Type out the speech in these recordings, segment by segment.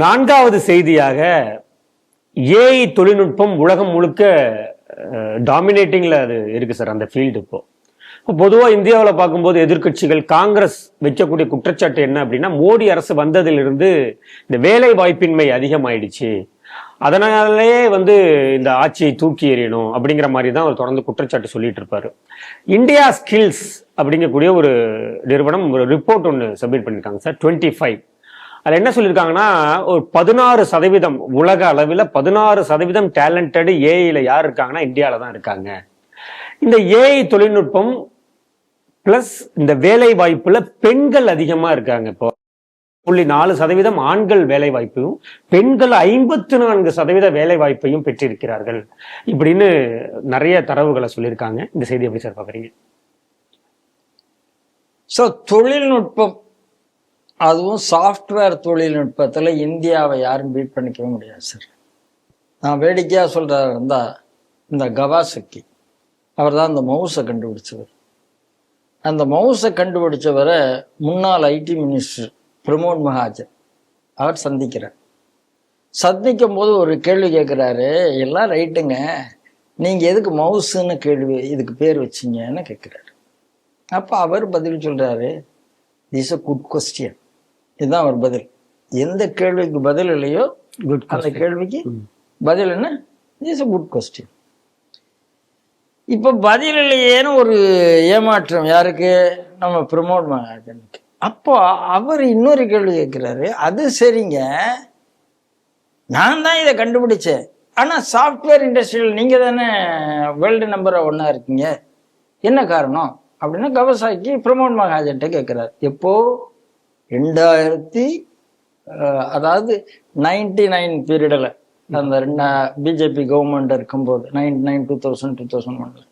நான்காவது செய்தியாக ஏஐ தொழில்நுட்பம் உலகம் முழுக்க டாமினேட்டிங்கில் அது இருக்கு சார் அந்த ஃபீல்டு இப்போ. இப்போ பொதுவாக இந்தியாவில் பார்க்கும்போது எதிர்க்கட்சிகள் காங்கிரஸ் வைக்கக்கூடிய குற்றச்சாட்டு என்ன அப்படின்னா மோடி அரசு வந்ததிலிருந்து இந்த வேலை வாய்ப்பின்மை அதிகமாயிடுச்சு. அதனாலேயே வந்து இந்த ஆட்சியை தூக்கி எறியணும் அப்படிங்கிற மாதிரி தான் அவர் தொடர்ந்து குற்றச்சாட்டு சொல்லிட்டு இருப்பாரு. இந்தியா ஸ்கில்ஸ் அப்படிங்கக்கூடிய ஒரு நிறுவனம் ஒரு ரிப்போர்ட் ஒன்று சப்மிட் பண்ணியிருக்காங்க சார் டுவெண்ட்டி ஃபைவ் அதில் என்ன சொல்லியிருக்காங்கன்னா ஒரு பதினாறு சதவீதம் உலக அளவில் பதினாறு சதவீதம் டேலண்டடு ஏஐயில் யார் இருக்காங்கன்னா இந்தியாவில் தான் இருக்காங்க. இந்த ஏஐ தொழில்நுட்பம் பிளஸ் இந்த வேலை வாய்ப்பில் பெண்கள் அதிகமாக இருக்காங்க இப்போ. புள்ளி நாலு சதவீதம் ஆண்கள் வேலை வாய்ப்பையும் பெண்கள் ஐம்பத்தி நான்கு சதவீத வேலை வாய்ப்பையும் பெற்றிருக்கிறார்கள். இப்படின்னு நிறைய தரவுகளை சொல்லியிருக்காங்க இந்த செய்தி எப்படி சார் பார்க்குறீங்க ஸோ தொழில்நுட்பம் அதுவும் சாஃப்ட்வேர் தொழில்நுட்பத்தில் இந்தியாவை யாரும் பீட் பண்ணிக்கவே முடியாது சார் நான் வேடிக்கையாக சொல்கிறாரு இருந்தால் இந்த கவாசக்கி. அவர் தான் அந்த மவுஸை கண்டுபிடிச்சவர். அந்த மவுஸை கண்டுபிடிச்சவரை முன்னாள் ஐடி மினிஸ்டர் பிரமோத் மகாஜன் அவர் சந்திக்கிறார். சந்திக்கும் போது ஒரு கேள்வி கேட்குறாரு எல்லாம் ரைட்டுங்க. நீங்கள் எதுக்கு மவுஸுன்னு கேள்வி இதுக்கு பேர் வச்சீங்கன்னு கேட்குறாரு அப்போ அவர் பதில் சொல்கிறாரு இஸ் அ குட் கொஸ்டின் இதுதான் அவர் பதில். எந்த கேள்விக்கு பதில் இல்லையோ குட் அந்த கேள்விக்கு பதில் என்ன? இஸ் அ குட் கொஸ்டின் இப்போ பதில் இல்லையேன்னு ஒரு ஏமாற்றம் யாருக்கு? நம்ம பிரமோட் மகாஜனுக்கு. அப்போ அவர் இன்னொரு கேள்வி கேட்கிறாரு. அது சரிங்க. நான் தான் இதை கண்டுபிடிச்சேன். ஆனா சாஃப்ட்வேர் இண்டஸ்ட்ரியில் நீங்க தானே வேர்ல்டு நம்பர் ஒன்னா இருக்கீங்க. என்ன காரணம்? அப்படின்னா கவசாக்கி பிரமோட் மகாஜன்ட்ட கேட்கிறார். எப்போ? ரெண்டாயிரத்தி அதாவது நைன்டி நைன் பீரியடில் அந்த ரெண்டு பிஜேபி கவர்மெண்ட் இருக்கும்போது nine nine two thousand two thousand ஒன்ல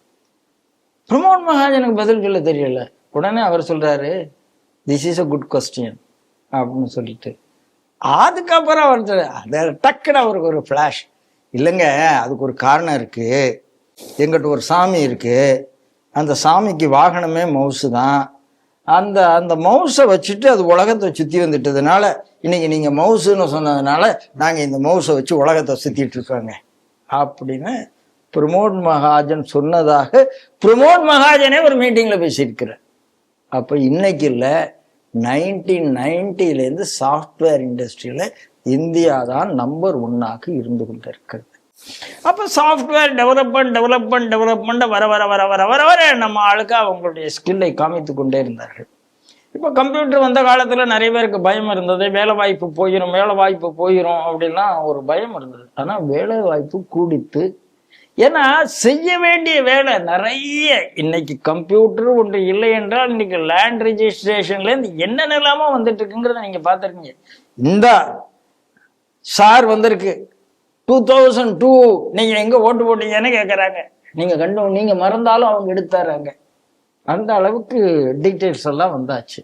பிரமோட் மகாஜனுக்கு பதில் சொல்ல தெரியல. உடனே அவர் சொல்றாரு this is a good question அப்படின்னு சொல்லிட்டு. அதுக்கப்புறம் அவர் அதை டக்குன்னு அவருக்கு ஒரு ஃப்ளாஷ் இல்லைங்க அதுக்கு ஒரு காரணம் இருக்கு. எங்கிட்ட ஒரு சாமி இருக்கு. அந்த சாமிக்கு வாகனமே மவுசு தான் அந்த அந்த மவுஸை வச்சுட்டு அது உலகத்தை சுற்றி வந்துட்டதுனால இன்னைக்கு நீங்கள் மவுசுன்னு சொன்னதுனால நாங்கள் இந்த மவுஸை வச்சு உலகத்தை சுற்றிட்டு இருக்கோங்க. அப்படின்னு பிரமோத் மகாஜன் சொன்னதாக பிரமோத் மகாஜனே ஒரு மீட்டிங்கில் பேசியிருக்கிறார். அப்போ இன்னைக்கு இல்லை நைன்டீன் நைன்டிலேருந்து சாஃப்ட்வேர் இண்டஸ்ட்ரியில் இந்தியா தான் நம்பர் ஒன்னாக இருந்து கொண்டிருக்கிறது. அப்போ சாஃப்ட்வேர் டெவலப்மெண்ட் டெவலப்மெண்ட் டெவலப்மெண்ட்டை வர வர வர வர வர வர நம்ம ஆளுக்கு அவங்களுடைய ஸ்கில்லை காமித்து கொண்டே இருந்தார்கள். இப்போ கம்ப்யூட்டர் வந்த காலத்தில் நிறைய பேருக்கு பயம் இருந்தது. வேலை வாய்ப்பு போயிடும் வேலை வாய்ப்பு போயிடும் அப்படின்லாம் ஒரு பயம் இருந்தது. ஆனால் வேலை வாய்ப்பு கூடித்து ஏன்னா செய்ய வேண்டிய வேலை நிறைய இன்னைக்கு கம்ப்யூட்டர் ஒன்று இல்லை என்றால் இன்னைக்கு லேண்ட் ரிஜிஸ்ட்ரேஷன்லேருந்து என்னென்ன இல்லாமல் வந்துட்டு இருக்குங்கிறத நீங்கள் பார்த்துருக்கீங்க இந்த சார் வந்திருக்கு. டூ தௌசண்ட் டூ நீங்கள் எங்கே ஓட்டு போட்டீங்கன்னு கேட்குறாங்க நீங்கள் கண்டு நீங்கள் மறந்தாலும் அவங்க எடுத்துறாங்க அந்த அளவுக்கு டீட்டெயில்ஸ் எல்லாம் வந்தாச்சு.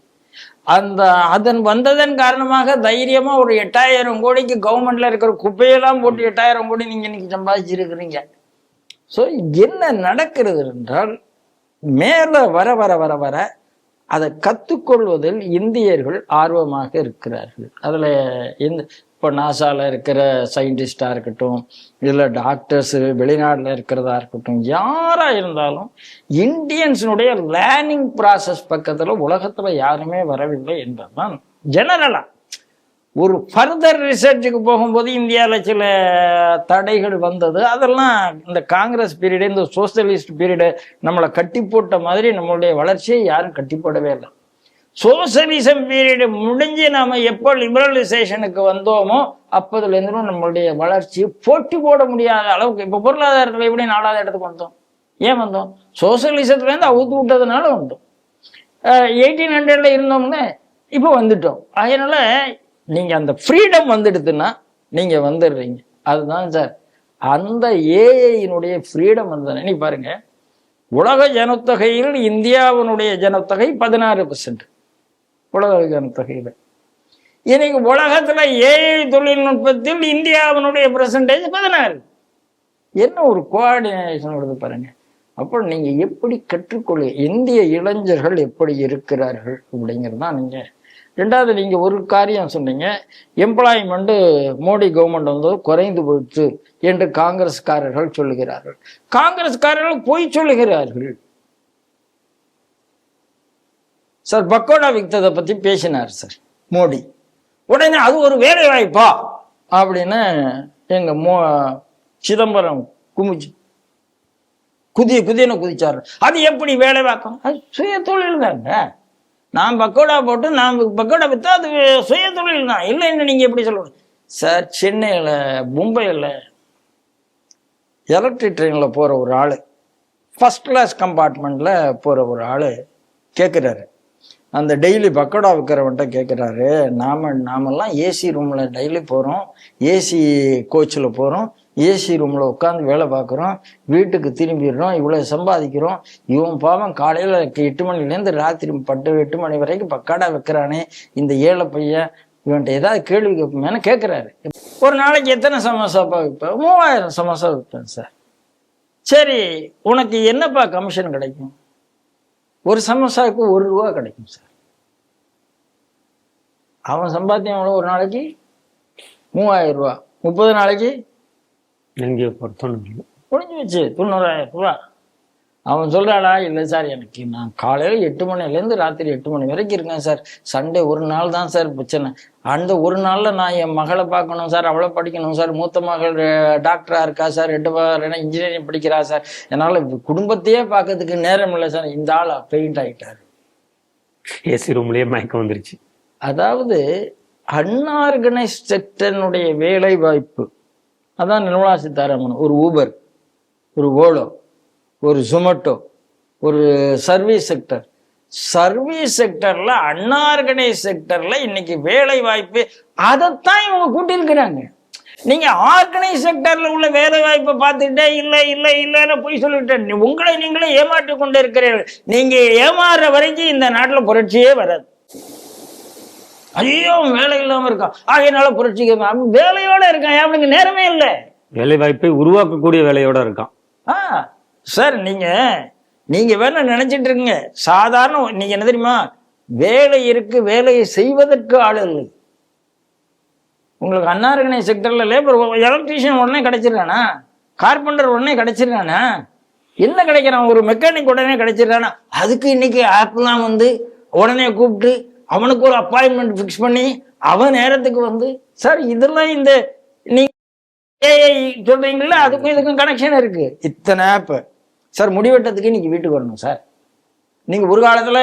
அந்த அதன் வந்ததன் காரணமாக தைரியமா ஒரு எட்டாயிரம் கோடிக்கு கவர்மெண்ட்ல இருக்கிற குப்பையெல்லாம் போட்டு எட்டாயிரம் கோடி நீங்க இன்னைக்கு சம்பாதிச்சிருக்கிறீங்க. ஸோ என்ன நடக்கிறது என்றால் மேலே வர வர வர வர அதை கற்றுக்கொள்வதில் இந்தியர்கள் ஆர்வமாக இருக்கிறார்கள். அதில் எந்த இப்போ நாசாவில் இருக்கிற சயின்டிஸ்டாக இருக்கட்டும் இல்லை டாக்டர்ஸ் வெளிநாட்டில் இருக்கிறதா இருக்கட்டும் யாராக இருந்தாலும் இந்தியன்ஸினுடைய லேர்னிங் ப்ராசஸ் பக்கத்தில் உலகத்தில் யாருமே வரவில்லை என்பதுதான் ஜெனரலாக ஒரு ஃபர்தர் ரிசர்ச்சுக்கு போகும்போது இந்தியாவில் சில தடைகள் வந்தது. அதெல்லாம் இந்த காங்கிரஸ் பீரியடு இந்த சோசியலிஸ்ட் பீரியடு நம்மளை கட்டி போட்ட மாதிரி நம்மளுடைய வளர்ச்சியை யாரும் கட்டி போடவே இல்லை. சோசியலிசம் பீரியடு முடிஞ்சு நாம எப்போ லிபரலைசேஷனுக்கு வந்தோமோ அப்போதுலேருந்து நம்மளுடைய வளர்ச்சி போட்டி போட முடியாத அளவுக்கு இப்போ பொருளாதாரத்தில் எப்படி நாலாவது இடத்துக்கு வந்தோம்? ஏன் வந்தோம்? சோசியலிசத்துலேருந்து அவுத்து விட்டதுனால வந்தோம். எயிட்டீன் ஹண்ட்ரட்ல இருந்தோம்னு இப்போ வந்துட்டோம். அதனால நீங்கள் அந்த ஃப்ரீடம் வந்துடுதுன்னா நீங்கள் வந்துடுறீங்க. அதுதான் சார் அந்த ஏஐயினுடைய ஃப்ரீடம் வந்தது நீ பாருங்க உலக ஜனத்தொகையில் இந்தியாவினுடைய ஜனத்தொகை பதினாறு பர்சன்ட் உலக தொகையில். இன்னைக்கு உலகத்தில் ஏஐ தொழில்நுட்பத்தில் இந்தியாவினுடைய பெர்சன்டேஜ் பதினாறு. என்ன ஒரு கோஆர்டினேஷன் வருது பாருங்க. அப்போ நீங்கள் எப்படி கற்றுக்கொள்ள இந்திய இளைஞர்கள் எப்படி இருக்கிறார்கள் அப்படிங்கிறது தான் நீங்கள் ரெண்டாவது நீங்கள் ஒரு காரியம் சொன்னீங்க. எம்ப்ளாய்மெண்ட்டு மோடி கவர்மெண்ட் வந்து குறைந்து போயிடுச்சு என்று காங்கிரஸ்காரர்கள் சொல்லுகிறார்கள். காங்கிரஸ்காரர்கள் பொய் சொல்லுகிறார்கள். சார் பக்கோடா வித்ததை பத்தி பேசினார் சார். மோடி. உடனே அது ஒரு வேலை வாய்ப்பா அப்படின்னு எங்க மோ சிதம்பரம் குமிச்சு குதிய குதியன்னு குதிச்சாரு. அது எப்படி வேலை வாக்கம் அது சுய தொழில் தாங்க. நான் பக்கோடா போட்டு நான் பக்கோடா வித்தா அது சுய தொழில் தான். இல்லைன்னு நீங்க எப்படி சொல்லுங்க சார் சென்னையில் மும்பையில் எலக்ட்ரிக் ட்ரெயினில் போகிற ஒரு ஆள் ஃபர்ஸ்ட் கிளாஸ் கம்பார்ட்மெண்ட்டில் போகிற ஒரு ஆள் கேட்குறாரு அந்த டெய்லி பக்கோடா விற்கிறவன்ட்ட கேட்குறாரு நாம நாமெல்லாம் ஏசி ரூமில் டெய்லி போகிறோம் ஏசி கோச்சில் போகிறோம் ஏசி ரூமில் உட்காந்து வேலை பார்க்குறோம். வீட்டுக்கு திரும்பிடுறோம். இவ்வளோ சம்பாதிக்கிறோம். இவன் பாவம் காலையில் எட்டு மணிலேருந்து ராத்திரி பட்டு எட்டு மணி வரைக்கும் பக்காடா வைக்கிறானே. இந்த ஏழை பையன் இவன்ட்டு ஏதாவது கேள்வி கேட்போமேனு கேட்குறாரு ஒரு நாளைக்கு எத்தனை சமோசாப்பா விற்பேன் மூவாயிரம் சமோசா விற்பேன் சார். சரி உனக்கு என்னப்பா கமிஷன் கிடைக்கும்? ஒரு சமோசாவுக்கு ஒரு ரூபா கிடைக்கும் சார். அவன் சம்பாத்தியம் எவ்வளோ ஒரு நாளைக்கு மூவாயிரம் ரூபா. முப்பது நாளைக்கு எங்கேயோ பொறுத்தோன்னு முடிஞ்சு வச்சு தொண்ணூறாயிரம் ரூபா. அவன் சொல்றாடா இல்லை சார் எனக்கு நான் காலையில் எட்டு மணிலேருந்து ராத்திரி எட்டு மணி வரைக்கும் இருக்கேன் சார். சண்டே ஒரு நாள் தான் சார் பிரச்சனை. அந்த ஒரு நாளில் நான் என் மகளை பார்க்கணும் சார் அவளை படிக்கணும் சார். மூத்த மகள் டாக்டராக இருக்கா சார் ரெண்டு பேரும் இன்ஜினியரிங் படிக்கிறா சார். என்னால் குடும்பத்தையே பார்க்கறதுக்கு நேரம் இல்லை சார். இந்த ஆள் பெயிண்ட் ஆகிட்டார் ஏசி ரூம்லயே மயக்கம் வந்துருச்சு. அதாவது அன்ஆர்கனைஸ் செக்டனுடைய வேலை வாய்ப்பு அதான் நிர்மலா சீதாராமன் ஒரு ஊபர் ஒரு ஓலோ ஒரு ஜொமேட்டோ ஒரு சர்வீஸ் செக்டர் சர்வீஸ் செக்டர்ல அன்ஆர்கனைஸ் செக்டர்ல இன்னைக்கு வேலை வாய்ப்பு அதைத்தான் இவங்க கூட்டியிருக்கிறாங்க. நீங்க ஆர்கனைஸ் செக்டர்ல உள்ள வேலை வாய்ப்பை பார்த்துக்கிட்டே இல்லை இல்லை இல்லைன்னு போய் சொல்லிட்டு உங்களை நீங்களே ஏமாற்றி கொண்டு இருக்கிறீர்கள் நீங்க ஏமாறுற வரைக்கும் இந்த நாட்டுல புரட்சியே வராது. ஐயோ வேலை இல்லாம இருக்கான் ஆகையினால புரட்சிக்கு வேலையோட இருக்கான் அவனுக்கு நேரமே இல்லை. வேலை வாய்ப்பை உருவாக்கக்கூடிய வேலையோட இருக்கான். ஆ. சார் நீங்கள் நீங்கள் வேணால் நினச்சிட்டு இருக்கீங்க சாதாரண நீங்கள் என்ன தெரியுமா? வேலை இருக்கு வேலையை செய்வதற்கு ஆள் இல்லை. உங்களுக்கு அன்னார்கனை செக்டர்ல லேபர் எலக்ட்ரீஷியன் உடனே கிடச்சிருக்கானா? கார்பெண்டர் உடனே கிடச்சிருக்கானா? என்ன கிடைக்கிறான்? ஒரு மெக்கானிக் உடனே கிடைச்சிருக்கானா? அதுக்கு இன்னைக்கு ஆப்லாம் வந்து உடனே கூப்பிட்டு அவனுக்கு ஒரு அப்பாயின்மெண்ட் ஃபிக்ஸ் பண்ணி அவன் நேரத்துக்கு வந்து சார் இதெல்லாம் இந்த நீங்க ஏஐ சொல்றீங்களா அதுக்கும் இதுக்கும் கனெக்ஷன் இருக்கு. இத்தனை ஆப்பை சார் முடிவெட்டத்துக்கு இன்னைக்கு வீட்டுக்கு வரணும் சார். நீங்கள் ஒரு காலத்தில்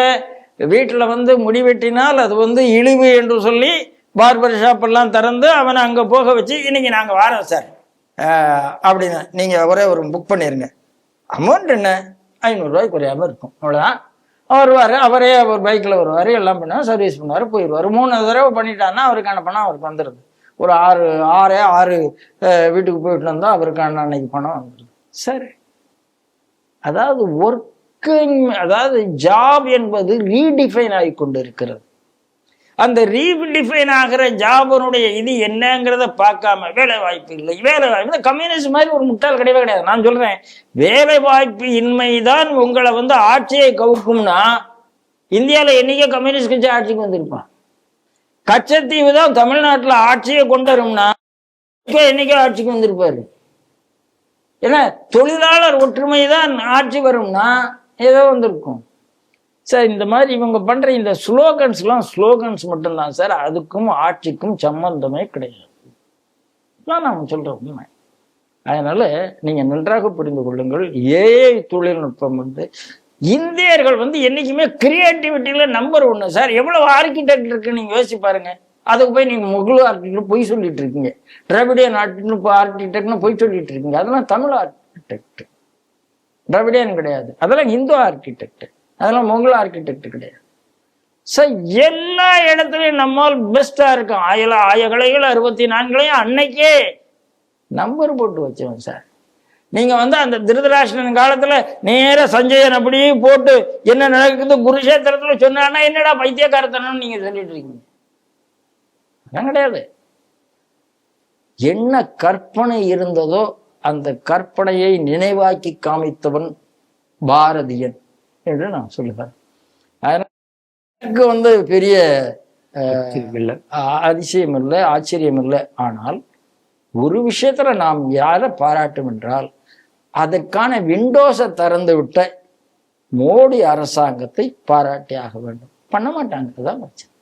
வீட்டில் வந்து முடி வெட்டினால் அது வந்து இழிவு என்று சொல்லி பார்பர் ஷாப்பெல்லாம் திறந்து அவனை அங்கே போக வச்சு இன்றைக்கி நாங்கள் வரோம் சார். அப்படின்னு. நீங்கள் ஒரே ஒரு புக் பண்ணிடுங்க அமௌண்ட் என்ன? ஐநூறுரூவாய்க்கு குறையாமல் இருக்கும். அவ்வளோதான் அவர் வருவார் அவரே அவர் பைக்கில் வருவார் எல்லாம் பண்ணுவார் சர்வீஸ் பண்ணுவார் போயிடுவார். மூணு தடவை பண்ணிட்டான்னா அவருக்கான பணம் அவருக்கு வந்துடுது ஒரு ஆறு ஆறே ஆறு வீட்டுக்கு போயிட்டு வந்தால் அவருக்கான அன்னைக்கு பணம் வந்துடுது சரி அதாவது ஒர்க்கிங் அதாவது ஜாப் என்பது ரீடிஃபைன் ஆகி கொண்டு இருக்கிறது அந்த ரீடிஃபைன் ஆகிற ஜாபனுடைய இது என்னங்கிறத பார்க்காம வேலை வாய்ப்பு இல்லை. வேலை வாய்ப்பு இந்த கம்யூனிஸ்ட் மாதிரி ஒரு முட்டாள் கிடையவே கிடையாது. நான் சொல்றேன் வேலை வாய்ப்பு இன்மைதான் உங்களை வந்து ஆட்சியை கவுக்கும்னா இந்தியாவில் என்னைக்கே கம்யூனிஸ்ட் கட்சி ஆட்சிக்கு வந்திருப்பான். கச்சத்தீவு தான் தமிழ்நாட்டில் ஆட்சியை கொண்டு வரும்னா இப்போ என்னைக்கோ ஆட்சிக்கு வந்திருப்பாரு? ஏன்னா தொழிலாளர் ஒற்றுமை தான் ஆட்சி வரும்னா ஏதோ வந்திருக்கும். சார் இந்த மாதிரி இவங்க பண்ற இந்த ஸ்லோகன்ஸ்லாம் ஸ்லோகன்ஸ் மட்டும்தான் சார். அதுக்கும் ஆட்சிக்கும் சம்பந்தமே கிடையாது. தான் நான் சொல்ற உண்மை. அதனால நீங்க நன்றாக புரிந்து கொள்ளுங்கள். ஏஐ தொழில்நுட்பம் வந்து இந்தியர்கள் வந்து என்னைக்குமே கிரியேட்டிவிட்டியில நம்பர் ஒன்று சார். எவ்வளவு ஆர்கிடெக்ட் இருக்குன்னு நீங்க யோசிச்சு பாருங்க. அதுக்கு போய் நீங்கள் முகலு ஆர்கிடெக்ட் பொய் சொல்லிட்டு இருக்கீங்க. திராவிடியன் ஆர்கிடெக்ட்னு பொய் சொல்லிட்டு இருக்கீங்க. அதெல்லாம் தமிழ் ஆர்கிடெக்ட் டிராவிடியன் கிடையாது. அதெல்லாம் இந்து ஆர்கிடெக்ட் அதெல்லாம் முகல் ஆர்கிடெக்ட் கிடையாது. சார் எல்லா இடத்துலையும் நம்மால் பெஸ்ட்டாக இருக்கும் ஆயில ஆயகலைகள் அறுபத்தி நான்குலையும் அன்னைக்கே நம்பர் போட்டு வச்சவன் சார் நீங்கள் வந்து அந்த திருதராஷ்டிரன் காலத்தில் நேராக சஞ்சயன் அப்படியே போட்டு என்ன நடக்குது குருஷேத்திரத்தில் சொன்னான்னா என்னடா பைத்தியக்காரத்தனம் நீங்கள் சொல்லிட்டு இருக்கீங்க. அதான் கிடையாது. என்ன கற்பனை இருந்ததோ அந்த கற்பனையை நினைவாக்கி காமித்தவன் பாரதியன் என்று நான் சொல்லுவேன். அதனால எனக்கு வந்து பெரிய அதிசயம் இல்லை ஆச்சரியம் இல்லை ஆனால் ஒரு விஷயத்துல நாம் யாரை பாராட்டும் என்றால் அதற்கான விண்டோஸை திறந்து விட்ட மோடி அரசாங்கத்தை பாராட்டி ஆக வேண்டும். பண்ண மாட்டாங்க. அதுதான் பிரச்சனை.